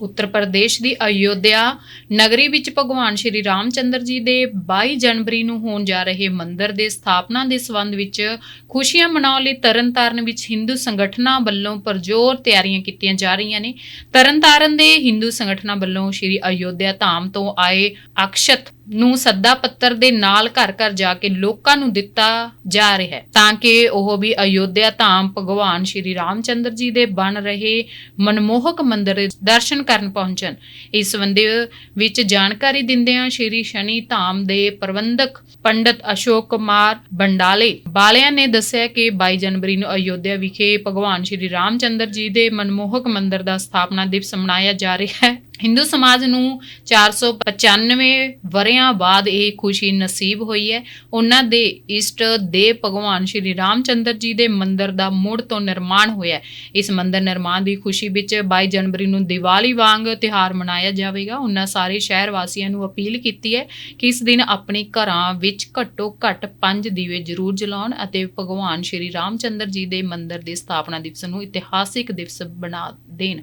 ਉੱਤਰ ਪ੍ਰਦੇਸ਼ ਦੀ ਅਯੋਧਿਆ ਨਗਰੀ ਵਿੱਚ ਭਗਵਾਨ ਸ਼੍ਰੀ ਰਾਮਚੰਦਰ ਜੀ ਦੇ 22 ਜਨਵਰੀ ਨੂੰ ਹੋਣ ਜਾ ਰਹੇ ਮੰਦਿਰ ਦੇ ਸਥਾਪਨਾ ਦੇ ਸੰਬੰਧ ਵਿੱਚ ਖੁਸ਼ੀਆਂ ਮਨਾਉਣ ਲਈ ਤਰਨਤਾਰਨ ਵਿੱਚ ਹਿੰਦੂ ਸੰਗਠਨਾਂ ਵੱਲੋਂ ਪਰਜੋਰ ਤਿਆਰੀਆਂ ਕੀਤੀਆਂ ਜਾ ਰਹੀਆਂ ਨੇ। ਤਰਨਤਾਰਨ ਦੇ ਹਿੰਦੂ ਸੰਗਠਨਾਂ ਵੱਲੋਂ ਸ਼੍ਰੀ ਅਯੋਧਿਆ ਧਾਮ ਤੋਂ ਆਏ ਅਕਸ਼ਤ ਨੂੰ ਸੱਦਾ ਪੱਤਰ ਦੇ ਨਾਲ ਘਰ ਘਰ ਜਾ ਕੇ ਲੋਕਾਂ ਨੂੰ ਦਿੱਤਾ ਜਾ ਰਿਹਾ ਹੈ ਤਾਂ ਕਿ ਉਹ ਵੀ ਅਯੋਧਿਆ ਧਾਮ ਭਗਵਾਨ ਸ਼੍ਰੀ ਰਾਮਚੰਦਰ ਜੀ ਦੇ ਬਣ ਰਹੇ ਮਨਮੋਹਕ ਮੰਦਿਰ ਦੇ ਦਰਸ਼ਨ ਕਰਨ ਪਹੁੰਚਣ। ਇਸ ਸੰਬੰਧੀ ਵਿੱਚ ਜਾਣਕਾਰੀ ਦਿੰਦਿਆਂ ਸ਼੍ਰੀ ਸ਼ਨੀ ਧਾਮ ਦੇ ਪ੍ਰਬੰਧਕ ਪੰਡਤ ਅਸ਼ੋਕ ਕੁਮਾਰ ਬੰਡਾਲੇ ਬਾਲਿਆਂ ਨੇ ਦੱਸਿਆ ਕਿ 22 ਜਨਵਰੀ ਨੂੰ ਅਯੋਧਿਆ ਵਿਖੇ ਭਗਵਾਨ ਸ਼੍ਰੀ ਰਾਮਚੰਦਰ ਜੀ ਦੇ ਮਨਮੋਹਕ ਮੰਦਿਰ ਦਾ ਸਥਾਪਨਾ ਦਿਵਸ ਮਨਾਇਆ ਜਾ ਰਿਹਾ ਹੈ। ਹਿੰਦੂ ਸਮਾਜ ਨੂੰ 495 ਵਰਿਆਂ ਬਾਅਦ ਇਹ ਖੁਸ਼ੀ ਨਸੀਬ ਹੋਈ ਹੈ। ਉਹਨਾਂ ਦੇ ਇਸ਼ਟ ਦੇ ਭਗਵਾਨ ਸ਼੍ਰੀ ਰਾਮਚੰਦਰ ਜੀ ਦੇ ਮੰਦਿਰ ਦਾ ਮੁੜ ਤੋਂ ਨਿਰਮਾਣ ਹੋਇਆ ਇਸ ਮੰਦਿਰ ਨਿਰਮਾਣ ਦੀ ਖੁਸ਼ੀ ਵਿੱਚ 22 ਜਨਵਰੀ ਨੂੰ ਦੀਵਾਲੀ ਵਾਂਗ ਤਿਉਹਾਰ ਮਨਾਇਆ ਜਾਵੇਗਾ। ਉਹਨਾਂ ਸਾਰੇ ਸ਼ਹਿਰ ਵਾਸੀਆਂ ਨੂੰ ਅਪੀਲ ਕੀਤੀ ਹੈ ਕਿ ਇਸ ਦਿਨ ਆਪਣੇ ਘਰਾਂ ਵਿੱਚ ਘੱਟੋ ਘੱਟ 5 ਦੀਵੇ ਜ਼ਰੂਰ ਜਲਾਉਣ ਅਤੇ ਭਗਵਾਨ ਸ਼੍ਰੀ ਰਾਮਚੰਦਰ ਜੀ ਦੇ ਮੰਦਿਰ ਦੀ ਸਥਾਪਨਾ ਦਿਵਸ ਨੂੰ ਇਤਿਹਾਸਿਕ ਦਿਵਸ ਬਣਾ ਦੇਣ।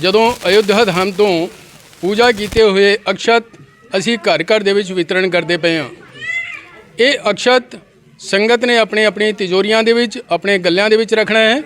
ਜਦੋਂ ਅਯੁੱਧਿਆ ਧਾਮ ਤੋਂ ਪੂਜਾ ਕੀਤੇ ਹੋਏ ਅਕਸ਼ਤ ਅਸੀਂ ਘਰ ਘਰ ਦੇ ਵਿੱਚ ਵਿਤਰਨ ਕਰਦੇ ਪਏ ਹਾਂ। ਇਹ ਅਕਸ਼ਤ ਸੰਗਤ ਨੇ ਆਪਣੇ ਆਪਣੀ ਤਿਜੋਰੀਆਂ ਦੇ ਵਿੱਚ, ਆਪਣੇ ਗੱਲਿਆਂ ਦੇ ਵਿੱਚ ਰੱਖਣਾ ਹੈ।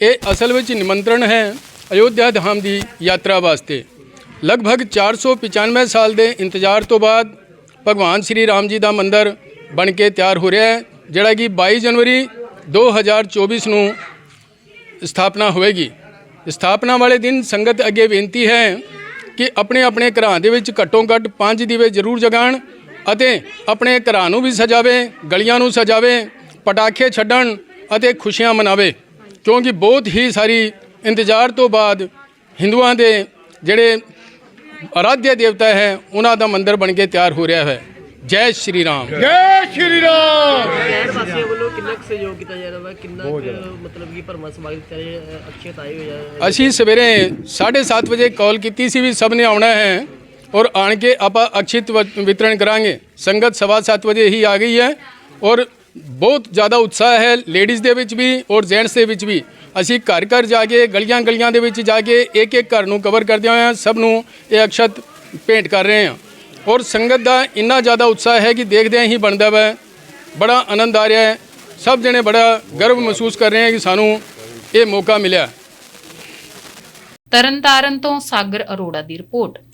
ਇਹ ਅਸਲ ਵਿੱਚ ਨਿਮੰਤਰਣ ਹੈ ਅਯੋਧਿਆ ਧਾਮ ਦੀ ਯਾਤਰਾ ਵਾਸਤੇ। ਲਗਭਗ 495 ਸਾਲ ਦੇ ਇੰਤਜ਼ਾਰ ਤੋਂ ਬਾਅਦ ਭਗਵਾਨ ਸ਼੍ਰੀ ਰਾਮ ਜੀ ਦਾ ਮੰਦਿਰ ਬਣ ਕੇ ਤਿਆਰ ਹੋ ਰਿਹਾ ਹੈ, ਜਿਹੜਾ ਕਿ 22 ਜਨਵਰੀ 2024 ਨੂੰ ਸਥਾਪਨਾ ਹੋਵੇਗੀ। ਸਥਾਪਨਾ ਵਾਲੇ ਦਿਨ ਸੰਗਤ ਅੱਗੇ ਬੇਨਤੀ ਹੈ ਕਿ ਆਪਣੇ ਆਪਣੇ ਘਰਾਂ ਦੇ ਵਿੱਚ ਘੱਟੋ ਘੱਟ ਪੰਜ ਦੀਵੇ ਜ਼ਰੂਰ ਜਗਾਣ ਅਤੇ ਆਪਣੇ ਘਰਾਂ ਨੂੰ ਵੀ ਸਜਾਵੇ, ਗਲੀਆਂ ਨੂੰ ਸਜਾਵੇ ਪਟਾਕੇ ਛੱਡਣ ਅਤੇ ਖੁਸ਼ੀਆਂ ਮਨਾਵੇ। ਕਿਉਂਕਿ ਬਹੁਤ ਹੀ ਸਾਰੀ ਇੰਤਜ਼ਾਰ ਤੋਂ ਬਾਅਦ ਹਿੰਦੂਆਂ ਦੇ ਜਿਹੜੇ ਆਰਾਧਿਆ ਦੇਵਤਾ ਹੈ, ਉਹਨਾਂ ਦਾ ਮੰਦਿਰ ਬਣ ਕੇ ਤਿਆਰ ਹੋ ਰਿਹਾ ਹੈ। ਜੈ ਸ਼੍ਰੀ ਰਾਮ। ਜੈ ਸ਼੍ਰੀ ਰਾਮ। ਸ਼ਹਿਰ ਵਾਸੀਆਂ ਵੱਲੋਂ ਕਿੰਨਾ ਕੁ ਸਹਿਯੋਗ ਕੀਤਾ ਜਾ ਰਿਹਾ ਵਾ? ਕਿੰਨਾ ਕੁ ਮਤਲਬ ਕਿ ਭਰਮਾ ਸਮਾਗਮ ਕੀਤਾ ਜਾ ਰਿਹਾ ਅਕਸ਼ੇ ਆਏ ਹੋਏ ਆ? ਅਸੀਂ ਸਵੇਰੇ 7:30 ਵਜੇ ਕਾਲ ਕੀਤੀ ਸੀ ਵੀ ਸਭ ਨੇ ਆਉਣਾ ਹੈ ਔਰ ਆਣ ਕੇ ਆਪਾਂ ਅਕਸ਼ਿਤ ਵ- ਵਿਤਰਨ ਕਰਾਂਗੇ। ਸੰਗਤ ਸਵਾ ਸੱਤ ਵਜੇ ਹੀ ਆ ਗਈ ਹੈ ਔਰ ਬਹੁਤ ਜ਼ਿਆਦਾ ਉਤਸ਼ਾਹ ਹੈ ਲੇਡੀਜ਼ ਦੇ ਵਿੱਚ ਵੀ ਔਰ ਜੈਂਟਸ ਦੇ ਵਿੱਚ ਵੀ। ਅਸੀਂ ਘਰ ਘਰ ਜਾ ਕੇ ਗਲੀਆਂ ਗਲੀਆਂ ਦੇ ਵਿੱਚ ਜਾ ਕੇ ਇੱਕ ਇੱਕ ਘਰ ਨੂੰ ਕਵਰ ਕਰਦੇ ਹੋਏ ਸਭ ਨੂੰ ਇਹ ਅਕਸ਼ਤ ਭੇਂਟ ਕਰ ਰਹੇ ਹਾਂ। ਔਰ ਸੰਗਤ ਦਾ ਇੰਨਾ ਜ਼ਿਆਦਾ ਉਤਸ਼ਾਹ ਹੈ ਕਿ ਦੇਖਦਿਆਂ ਹੀ ਬਣਦਾ ਵਾ। ਬੜਾ ਆਨੰਦ ਆ ਰਿਹਾ ਹੈ। ਸਭ ਜਣੇ ਬੜਾ ਗਰਵ ਮਹਿਸੂਸ ਕਰ ਰਹੇ ਹੈ ਕਿ ਸਾਨੂੰ ਇਹ ਮੌਕਾ ਮਿਲਿਆ। ਤਰਨਤਾਰਨ ਤੋਂ ਸਾਗਰ ਅਰੋੜਾ ਦੀ ਰਿਪੋਰਟ।